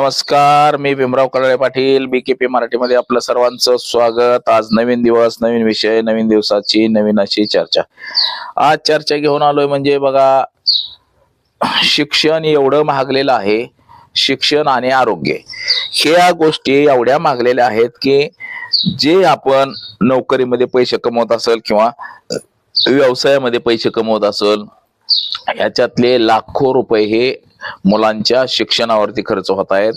नमस्कार मी भीमराव कळळे पाटील बीकेपी मराठीमध्ये आपलं सर्वांचं स्वागत. आज नवीन दिवस नवीन विषय नवीन दिवसाची नवीन अशी चर्चा. आज चर्चा घेऊन आलोय म्हणजे बघा शिक्षण एवढं महागलेलं आहे शिक्षण आणि आरोग्य. ह्या गोष्टी एवढ्या महागलेल्या आहेत की जे आपण नोकरीमध्ये पैसे कमवत असेल किंवा व्यवसायामध्ये पैसे कमवत असेल ह्याच्यातले लाखो रुपये हे मुलांच्या शिक्षणावरती खर्च होत आहेत.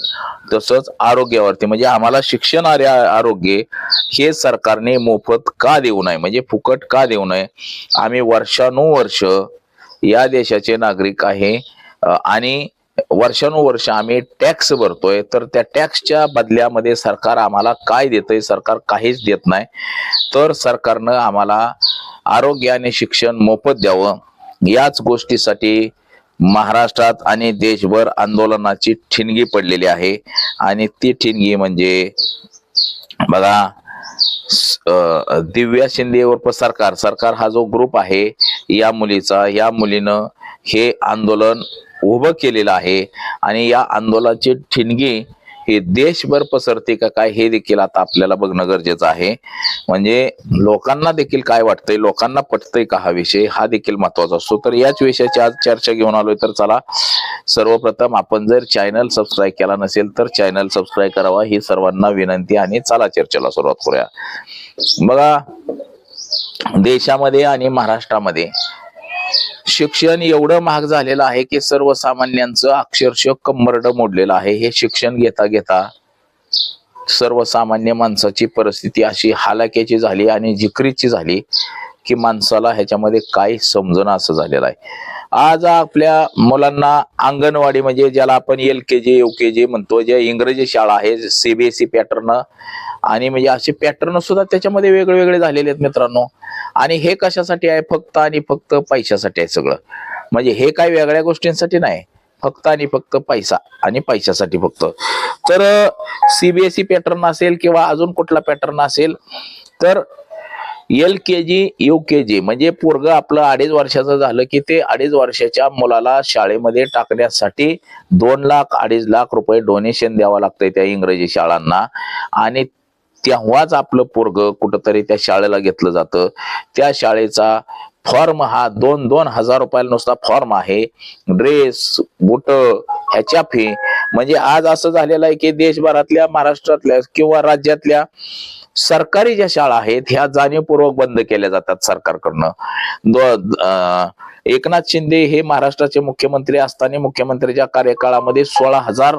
तसंच आरोग्यावरती म्हणजे आम्हाला शिक्षण आणि आरोग्य हे सरकारने मोफत का देऊ नये म्हणजे फुकट का देऊ नये? आम्ही वर्षानुवर्ष या देशाचे नागरिक आहे आणि वर्षानुवर्ष आम्ही टॅक्स भरतोय. तर त्या टॅक्सच्या बदल्यामध्ये सरकार आम्हाला काय देतंय? सरकार काहीच देत नाही. तर सरकारनं आम्हाला आरोग्य आणि शिक्षण मोफत द्यावं. याच गोष्टीसाठी महाराष्ट्रात आणि देशभर आंदोलनाची ठिणगी पडलेली आहे. आणि ती ठिणगी म्हणजे बघा दिव्या शिंदे उर्फ सरकार. सरकार हा जो ग्रुप आहे या मुलीचा या मुलीनं हे आंदोलन उभं केलेलं आहे. आणि या आंदोलनाची ठिणगी हे देशभर पसरते का काय हे देखील आता आपल्याला बघणं गरजेचं आहे. म्हणजे लोकांना देखील काय वाटतंय लोकांना पटतंय का हा विषय हा देखील महत्त्वाचा असतो. तर याच विषयाची आज चर्चा घेऊन आलोय. तर चला सर्वप्रथम आपण जर चॅनल सबस्क्राईब केला नसेल तर चॅनल सबस्क्राईब करावा. ही सर्वांना विनंती आणि चला चर्चेला सुरुवात करूया. बघा देशामध्ये आणि महाराष्ट्रामध्ये शिक्षण एवढं महाग झालेलं आहे की सर्वसामान्यांचं अक्षरशः कंबरड मोडलेलं आहे. हे शिक्षण घेता घेता सर्वसामान्य माणसाची परिस्थिती अशी हालाक्याची झाली आणि जिकरीची झाली की माणसाला ह्याच्यामध्ये काही समजणं असं झालेलं आहे. आज आपल्या मुलांना अंगणवाडी म्हणजे ज्याला आपण एल के जी यू के जी म्हणतो जे इंग्रजी शाळा आहे सीबीएसई पॅटर्न आणि म्हणजे असे पॅटर्न सुद्धा त्याच्यामध्ये वेगळे वेगळे झालेले आहेत मित्रांनो. आणि हे कशासाठी आहे? फक्त आणि फक्त पैशासाठी आहे सगळं. म्हणजे हे काय वेगळ्या गोष्टींसाठी नाही. फक्त आणि फक्त पैसा आणि पैशासाठी फक्त. तर सीबीएसई पॅटर्न असेल किंवा अजून कुठला पॅटर्न असेल तर एल के जी यू के जी. म्हणजे पोरग आपलं अडीच वर्षाचं झालं की ते अडीच वर्षाच्या मुलाला शाळेमध्ये टाकण्यासाठी दोन लाख अडीच लाख रुपये डोनेशन द्यावं लागतंय त्या इंग्रजी शाळांना. आणि तेव्हाच आपलं पोरग कुठंतरी त्या शाळेला घेतलं जातं. त्या शाळेचा फॉर्म हा दोन दोन हजार रुपयाला नुसता फॉर्म आहे. ड्रेस बुट ह्याच्या फी म्हणजे आज असं झालेलं आहे की देशभरातल्या महाराष्ट्रातल्या किंवा राज्यातल्या सरकारी ज्या शाळा आहेत ह्या जाणीवपूर्वक बंद केल्या जातात सरकारकडनं. एकनाथ शिंदे हे महाराष्ट्राचे मुख्यमंत्री असताना मुख्यमंत्रीच्या कार्यकाळामध्ये सोळा हजार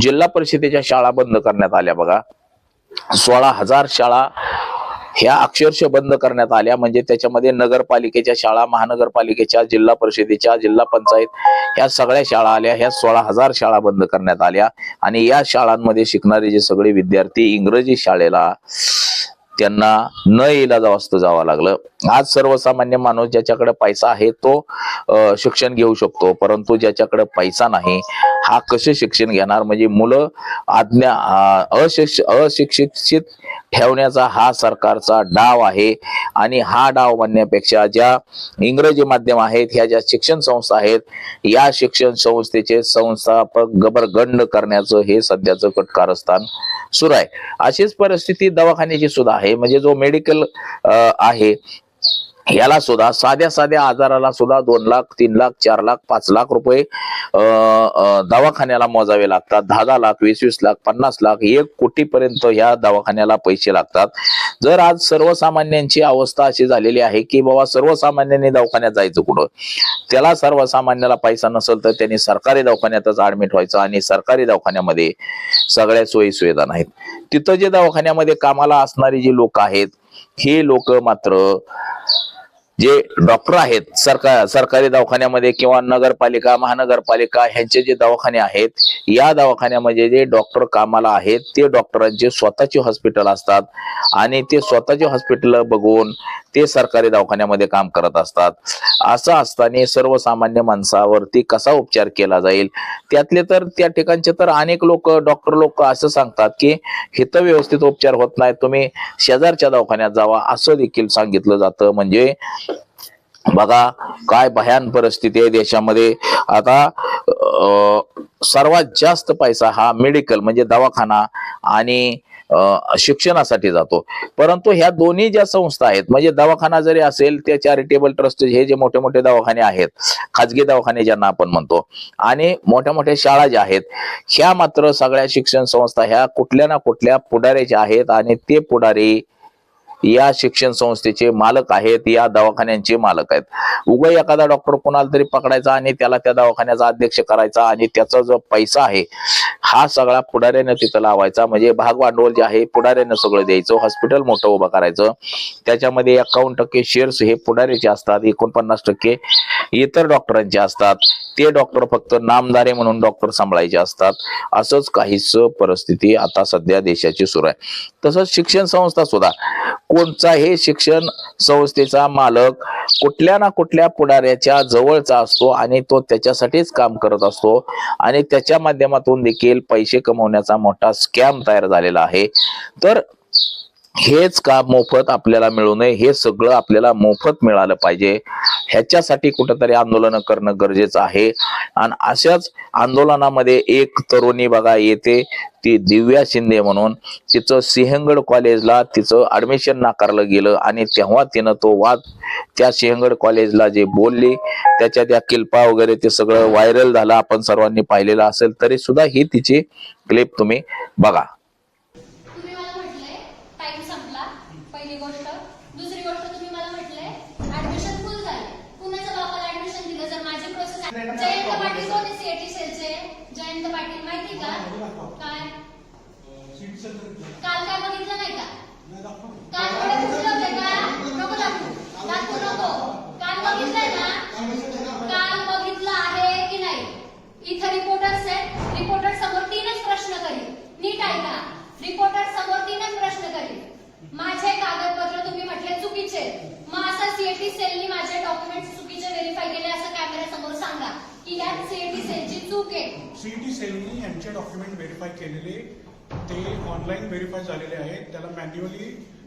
जिल्हा परिषदेच्या शाळा बंद करण्यात आल्या बघा. सोळा हजार शाळा ह्या अक्षरशः बंद करण्यात आल्या. म्हणजे त्याच्यामध्ये नगरपालिकेच्या शाळा महानगरपालिकेच्या जिल्हा परिषदेच्या जिल्हा पंचायत ह्या सगळ्या शाळा आल्या. ह्या सोळा हजार शाळा बंद करण्यात आल्या. आणि या शाळांमध्ये शिकणारे जे सगळे विद्यार्थी इंग्रजी शाळेला त्यांना न इलाजावस्त जावं लागलं. आज सर्वसामान्य माणूस ज्याच्याकडे पैसा आहे तो शिक्षण घेऊ शकतो. परंतु ज्याच्याकडे पैसा नाही हा कसे शिक्षण घेणार? म्हणजे मुलं आज्ञा अशिक्ष अशिक्षित ठेवण्याचा हा सरकारचा डाव आहे. आणि हा डाव म्हणण्यापेक्षा ज्या इंग्रजी माध्यम आहेत ह्या ज्या शिक्षण संस्था आहेत या शिक्षण संस्थेचे संस्थापक गबरगंड करण्याचं हे सध्याचं कटकारस्थान सुरू आहे. अशीच परिस्थिती दवाखान्याची सुद्धा आहे. म्हणजे जो मेडिकल आहे याला सुद्धा साध्या साध्या आजाराला सुद्धा दोन लाख तीन लाख चार लाख पाच लाख रुपये दवाखान्याला मोजावे लागतात. दहा दहा लाख वीस वीस लाख पन्नास लाख एक कोटीपर्यंत ह्या दवाखान्याला पैसे लागतात. जर आज सर्वसामान्यांची अवस्था अशी झालेली आहे की बाबा सर्वसामान्यांनी दवाखान्यात जायचं कुठं? त्याला सर्वसामान्याला पैसा नसेल तर त्यांनी सरकारी दवाखान्यातच ऍडमिट व्हायचं आणि सरकारी दवाखान्यामध्ये सगळ्या सोयी सुविधा नाहीत. तिथं जे दवाखान्यामध्ये कामाला असणारी जी लोक आहेत हे लोक मात्र जे डॉक्टर आहेत सरकार सरकारी दवाखान्यामध्ये किंवा नगरपालिका महानगरपालिका ह्यांचे जे दवाखाने आहेत या दवाखान्यामध्ये जे डॉक्टर कामाला आहेत ते डॉक्टरांचे स्वतःचे हॉस्पिटल असतात आणि ते स्वतःचे हॉस्पिटल बघून ते सरकारी दवाखान्यामध्ये काम करत असतात. असं असताना सर्वसामान्य माणसावरती कसा उपचार केला जाईल? त्यातले तर त्या ठिकाणचे तर अनेक लोक डॉक्टर लोक असं सांगतात की हिथं व्यवस्थित उपचार होत नाही तुम्ही शेजारच्या दवाखान्यात जावा असं देखील सांगितलं जातं. म्हणजे बघा काय भयान परिस्थिती आहे देशामध्ये. आता सर्वात जास्त पैसा हा मेडिकल म्हणजे दवाखाना आणि शिक्षणासाठी जातो. परंतु ह्या दोन्ही ज्या संस्था आहेत म्हणजे दवाखाना जरी असेल त्या चॅरिटेबल ट्रस्ट हे जे मोठे मोठे दवाखाने आहेत खाजगी दवाखाने ज्यांना आपण म्हणतो आणि मोठ्या मोठ्या शाळा ज्या आहेत ह्या मात्र सगळ्या शिक्षण संस्था ह्या कुठल्या ना कुठल्या पुढाऱ्याच्या आहेत आणि ते पुढारी या शिक्षण संस्थेचे मालक आहेत या दवाखान्यांचे मालक आहेत. उगा एखादा डॉक्टर कोणाला तरी पकडायचा आणि त्याला त्या दवाखान्याचा अध्यक्ष करायचा आणि त्याचा जो पैसा आहे हा सगळा पुढाऱ्यानं तिथं लावायचा. म्हणजे भाग भांडवल जे आहे पुढाऱ्यानं सगळं द्यायचं. हॉस्पिटल मोठं उभं करायचं. त्याच्यामध्ये एकावन्न टक्के शेअर्स हे पुढाऱ्याचे असतात एकोणपन्नास टक्के. इतर डॉक्टरांचे असतात ते डॉक्टर फक्त नामदारे म्हणून डॉक्टर सांभाळायचे असतात. असंच काहीच परिस्थिती आता सध्या देशाची सुरू आहे. तसंच शिक्षण संस्था सुद्धा कोणताही शिक्षण संस्थेचा मालक कुठल्या ना कुठल्या पुढाऱ्याच्या जवळचा असतो आणि तो त्याच्यासाठीच काम करत असतो आणि त्याच्या माध्यमातून देखील पैसे कमवण्याचा मोठा स्कॅम तयार झालेला आहे. तर हेच का मोफत आपल्याला मिळू नये? हे सगळं आपल्याला मोफत मिळालं पाहिजे. ह्याच्यासाठी कुठंतरी आंदोलन करणं गरजेचं आहे. आणि अशाच आंदोलनामध्ये एक तरुणी बघा येते. ती दिव्या शिंदे म्हणून. तिचं सिंहगड कॉलेजला तिचं ऍडमिशन नाकारलं गेलं आणि तेव्हा तिनं तो वाद त्या सिंहगड कॉलेजला जे बोलली त्याच्या त्या किल्पा वगैरे ते सगळं व्हायरल झालं आपण सर्वांनी पाहिलेलं असेल तरी सुद्धा ही तिची क्लिप तुम्ही बघा तुम्ही मला म्हटलंय टाइम संपला पहिली गोष्ट. दुसरी गोष्ट तुम्ही मला म्हटलंय ऍडमिशन फुल झाले. कुणाच्या बापाला ऍडमिशन दिलं जर माझी प्रोसेस जयंत पाटील. कोण? सीएटी सेलचे. जयंत पाटील माहिती का? काय? काल काय बघितलं नाही का? काल थोडे कुठलं होते का? नको दाखवू. दाखवू नको. काल बघितलंय ना? काल बघितलं आहे की नाही? इथं रिपोर्टर्स आहेत. रिपोर्टर समोर तीनच प्रश्न करील नीट ऐका. रिपोर्टर समोर तीनच प्रश्न करील माझे कागदपत्र तुम्ही म्हटले चुकीचे. मग असं सीएटी सेलनी माझे डॉक्युमेंट चुकीचे व्हेरीफाय केले असं कॅमेरा समोर सांगा. की यात सीएटी सेलची चूक आहे. सीईटी सेलनी यांचे डॉक्युमेंट व्हेरीफाय केलेले ते ऑनलाईन व्हेरीफाय झालेले आहेत. त्याला मॅन्युअली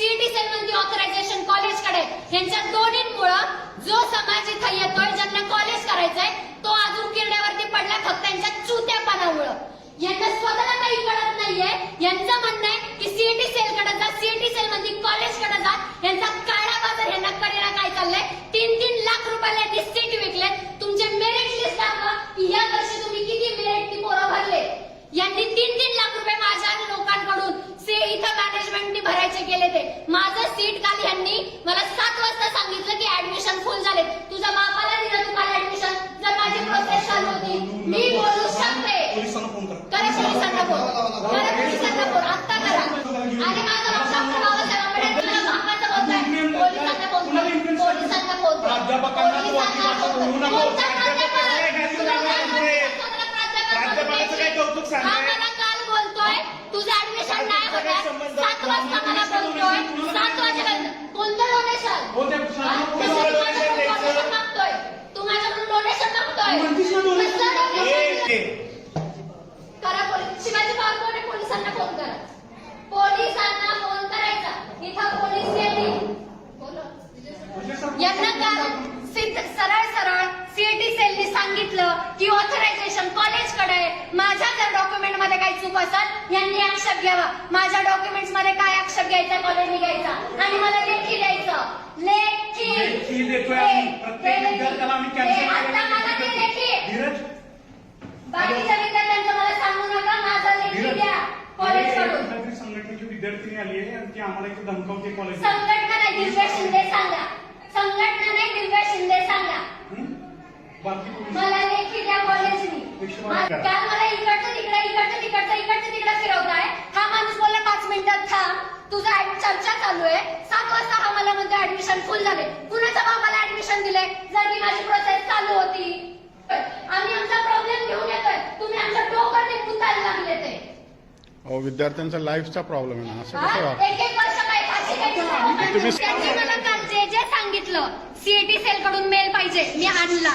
सीएटी सेल म्हणते ऑथरायझेशन कॉलेजकडे यांच्या दोन्हींमुळं जो समाज इथं येतोय ज्यांना कॉलेज करायचंय तो अजून किरड्यावरती पडला फक्त त्यांच्या चुत्यापणामुळं. यांना स्वतःला काही कळत नाहीये. यांचं म्हणणं आहे की सीएटी सेल कडे जा सीएटी सेल मध्ये कॉलेजकडे जा. यांचा काळा बाजार यांना करेला काय चाललंय? तीन तीन लाख रुपयाला यांनी सीट विकलेत. तुमचे मेरिट लिस्ट दाखवा की या वर्षी तुम्ही किती मेरिट ती पोरं भरले यांनी तीन तीन लाख रुपये माझ्या लोकांकडून से इथं मॅनेजमेंटनी भरायचे केले ते माझं सीट काल यांनी मला सात वाजता सांगितलं की ऍडमिशन फुल झाले. तुझ्या बापाला दिलं तू काल ऍडमिशन जर माझी प्रोसेस चालू होती मी बोलू शकते. करा पोलिसांना फोन. करा पोलिसांना फोन. आत्ता करा. आणि माझा डॉक्टर बाबासाहेब आंबेडकर पोलिसांना फोन पोलिसांना फोन प्राध्यापकांना काय? प्राध्यापकाचं काय कौतुक बोलतोय? तुझं ऍडमिशन नाही होणार. सात वाजता मला बोलतोय. सात वाजेपर्यंत. कोणतं डोनेशन मागतोय तू माझ्याकडून डोनेशन मागतोय म्हणतीस ना donation? कसलं donation? ए, करा पोलीस शिवाजी पवार कोण पोलिसांना फोन करा पोलिसांना फोन करायचा इथं पोलीस येतील यांना काल सिद्ध- सरळ सरळ सीएटी सेलनी सांगितलं की ऑथरायझेशन कॉलेजकडे आहे. माझ्या जर डॉक्युमेंटमध्ये काही चूक असेल घ्यावा. माझ्या डॉक्युमेंट्समध्ये काय आक्षेप घ्यायचा कॉलेजने घ्यायचा? आणि मला लेखी द्यायचं. लेखी. लेखी देतोय आम्ही. प्रत्येक विद्यार्थ्याला आम्ही cancel आता मला ते लेखी. धीरज. बाकीच्या विद्यार्थ्यांचं मला सांगू नका. माझा लेखी द्या. कॉलेजकडून. संघटनेचे विद्यार्थी आली आहे आणि ती आम्हाला इथे धमकावते कॉलेज संघटना नाही दिव्या शिंदे सांगा. संघटना नाही दिव्या शिंदे सांगा. मला लेखी द्या कॉलेजनी एकशे बारा करा. काल मला इकडचं तिकडे इकडचं तिकडचं इकडचं तिकडे फिरवताय. हा माणूस बोलला पाच मिनिटात थांब. तुझा चर्चा चालू आहे. सात वाजता हा मला म्हणतो ऍडमिशन फुल झाले कुणाच्या बाबाला ऍडमिशन दिले जर माझी प्रोसेस चालू होती आम्ही आमचा प्रॉब्लेम घेऊन येतोय. तुम्ही आमच्या डोकर निघून जायला लागले ते. अहो विद्यार्थ्यांचा लाईफचा प्रॉब्लेम आहे ना. असं? कसं वाटतं एक एक वर्ष काय फाशी घ्यायची तुम्ही- त्यांनी मला काल जे जे सांगितलं सीएटी सेल कडून मेल पाहिजे. मी आणला.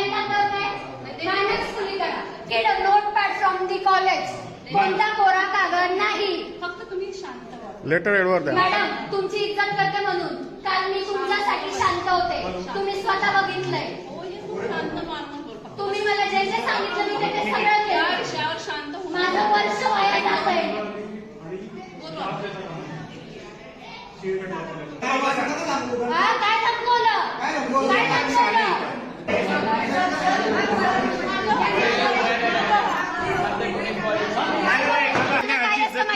ना ब्लँक कागदावर काय मायनस फुली करा get a notepad from the college कोणता कोरा कागद नाही फक्त तुम्ही शांत व्हा लेटर एडवर द्या. मॅडम तुमची इज्जत करते म्हणून. काल मी तुमच्यासाठी शांत होते. तुम्ही स्वतः बघितलंय. हो हे तुम्ही मला जे जे सांगितलं मी ते ते सगळं केलं. शांत माझं वर्ष वाया जात आहे. हा, काय धमकवलं काय धमकवलं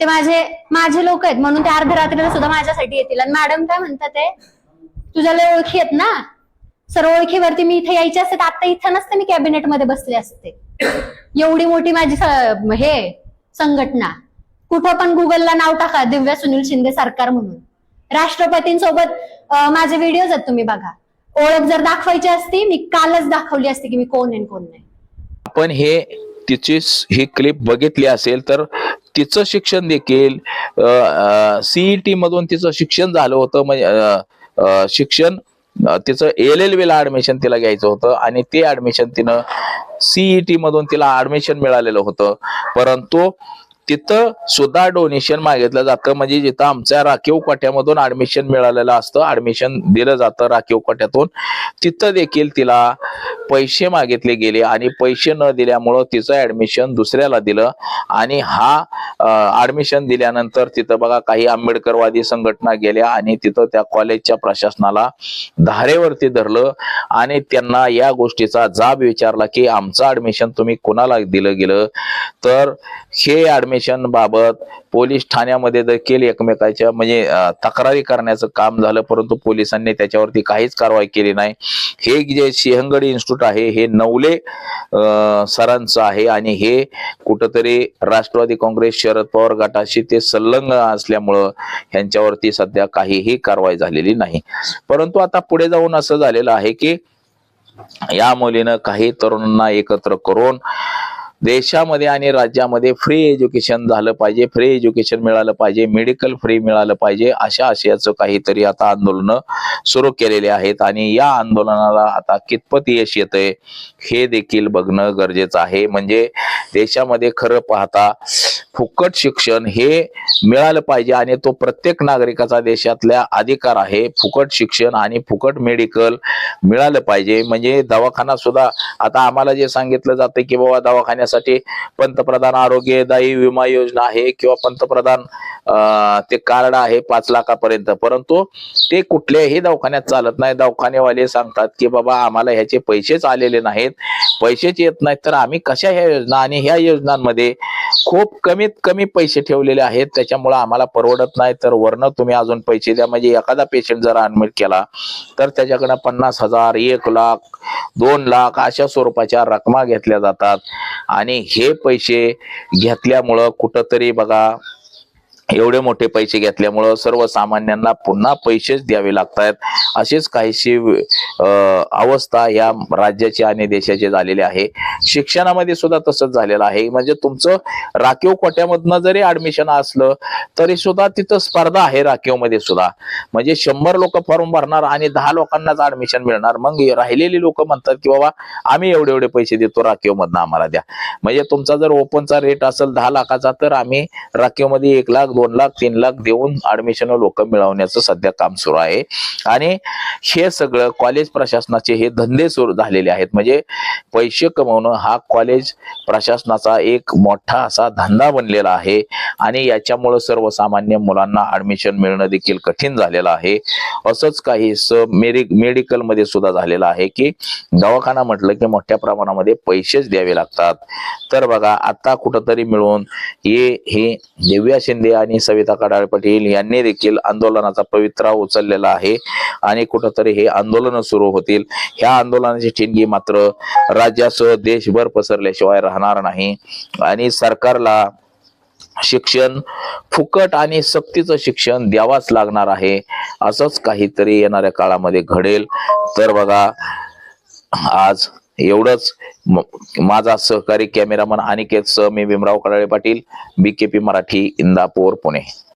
ते माझे माझे लोक आहेत म्हणून ते अर्ध्या रात्रीला सुद्धा माझ्यासाठी येतील. आणि मॅडम काय म्हणतात ते तुझ्या लय ओळखी आहेत ना? सर ओळखीवरती मी इथे यायचे असते तर आता इथं नसते मी कॅबिनेटमध्ये बसले असते. एवढी मोठी माझी हे संघटना. कुठं पण गुगलला नाव टाका दिव्या सुनील शिंदे सरकार म्हणून. राष्ट्रपतींसोबत माझे व्हिडिओज आहेत तुम्ही बघा. ओळख जर दाखवायची असती मी कालच दाखवली असती की मी कोण आहे आणि कोण नाही. आपण हे तिची ही क्लिप बघितली असेल तर तिचं शिक्षण देखील सीईटी मधून तिचं शिक्षण झालं होतं म्हणजे शिक्षण तिचं एल एल ला ऍडमिशन तिला घ्यायचं होतं आणि ते ऍडमिशन तिनं सीईटी मधून तिला ऍडमिशन मिळालेलं होतं. परंतु तिथं सुद्धा डोनेशन मागितलं जातं. म्हणजे जिथं आमच्या राखीव कोट्यामधून ऍडमिशन मिळालेलं असतं ऍडमिशन दिलं जातं राखीव कोट्यातून. तिथं देखील तिला पैसे मागितले गेले आणि पैसे न दिल्यामुळं तिचं ऍडमिशन दुसऱ्याला दिलं. आणि हा ऍडमिशन दिल्यानंतर तिथं बघा काही आंबेडकरवादी संघटना गेल्या आणि तिथं त्या कॉलेजच्या प्रशासनाला धारेवरती धरलं. आणि त्यांना या गोष्टीचा जाब विचारला की आमचं ऍडमिशन तुम्ही कोणाला दिलं गेलं? तर हे ऍडमिशन बाबत पोलीस ठाण्यामध्ये देखील एकमेकाच्या म्हणजे तक्रारी करण्याचं काम झालं परंतु पोलिसांनी त्याच्यावरती काहीच कारवाई केली नाही. हे जे सिंहगड इन्स्टिट्यूट आहे हे नवले सरांचं आहे आणि हे कुठंतरी राष्ट्रवादी काँग्रेस शरद पवार गटाशी ते संलग्न असल्यामुळं ह्यांच्यावरती सध्या काहीही कारवाई झालेली नाही. परंतु आता पुढे जाऊन असं झालेलं आहे की या मुलीनं काही तरुणांना एकत्र करून देशामध्ये आणि राज्यामध्ये फ्री एज्युकेशन झालं पाहिजे फ्री एज्युकेशन मिळालं पाहिजे मेडिकल फ्री मिळालं पाहिजे अशा आशयाचं काहीतरी आता आंदोलन सुरू केलेले आहेत. आणि या आंदोलनाला आता कितपत यश येत हे देखील बघणं गरजेचं आहे. म्हणजे देशामध्ये खरं पाहता फुकट शिक्षण हे मिळालं पाहिजे आणि तो प्रत्येक नागरिकाचा देशातल्या अधिकार आहे. फुकट शिक्षण आणि फुकट मेडिकल मिळालं पाहिजे. म्हणजे दवाखाना सुद्धा आता आम्हाला जे सांगितलं जातं की बाबा करण्यासाठी पंतप्रधान आरोग्यदायी विमा योजना आहे किंवा पंतप्रधान ते कार्ड आहे पाच लाखापर्यंत. परंतु ते कुठल्याही दवाखान्यात चालत नाही. दवाखानेवाले सांगतात की बाबा आम्हाला ह्याचे पैसेच आलेले नाहीत. पैसेच येत नाहीत. तर आम्ही कशा ह्या योजना आणि ह्या योजनांमध्ये खूप कमीत कमी पैसे ठेवलेले आहेत. त्याच्यामुळे आम्हाला परवडत नाही. तर वरनं तुम्ही अजून पैसे द्या. म्हणजे एखादा पेशंट जर ऍडमिट केला तर त्याच्याकडनं पन्नास हजार एक लाख दोन लाख अशा स्वरूपाच्या रकमा घेतल्या जातात. आणि हे पैसे घेतल्यामुळं कुठंतरी बघा एवढे मोठे पैसे घेतल्यामुळं सर्वसामान्यांना पुन्हा पैसेच द्यावे लागतात अशीच काहीशी अवस्था या राज्याची आणि देशाची झालेली आहे. शिक्षणामध्ये सुद्धा तसंच झालेलं आहे. म्हणजे तुमचं राखीव कोट्यामधनं जरी ऍडमिशन असलं तरी सुद्धा तिथं स्पर्धा आहे राखीवमध्ये सुद्धा. म्हणजे शंभर लोक फॉर्म भरणार आणि दहा लोकांनाच ऍडमिशन मिळणार. मग राहिलेली लोक म्हणतात की बाबा आम्ही एवढे एवढे पैसे देतो राखीव मधनं आम्हाला द्या. म्हणजे तुमचा जर ओपनचा रेट असेल दहा लाखाचा तर आम्ही राखीवमध्ये एक लाख दोन लाख तीन लाख देऊन ऍडमिशन लोक मिळवण्याचं सध्या काम सुरू आहे. आणि हे सगळं कॉलेज प्रशासनाचे हे धंदे सुरू झालेले आहेत. म्हणजे पैसे कमवणं हा कॉलेज प्रशासनाचा एक मोठा असा धंदा बनलेला आहे. आणि याच्यामुळं सर्वसामान्य मुलांना ऍडमिशन मिळणं देखील कठीण झालेलं आहे. असंच काही मेडिक मेडिकलमध्ये सुद्धा झालेलं आहे की दवाखाना म्हटलं की मोठ्या प्रमाणामध्ये पैसेच द्यावे लागतात. तर बघा आता कुठंतरी मिळून हे हे दिव्या शिंदे आणि सविता कडाळ पाटील यांनी देखील आंदोलनाचा पवित्रा उचललेला आहे. आणि कुठंतरी हे आंदोलन सुरू होतील. ह्या आंदोलनाची ठिणगी मात्र राज्यासह देशभर पसरल्याशिवाय राहणार नाही. आणि सरकारला शिक्षण फुकट आणि सक्तीचं शिक्षण द्यावाच लागणार आहे. असंच काहीतरी येणाऱ्या काळामध्ये घडेल. तर बघा आज एवढंच. माझा सहकारी कॅमेरामन अनिकेत सह मी भीमराव कडाळे पाटील बीकेपी मराठी इंदापूर पुणे.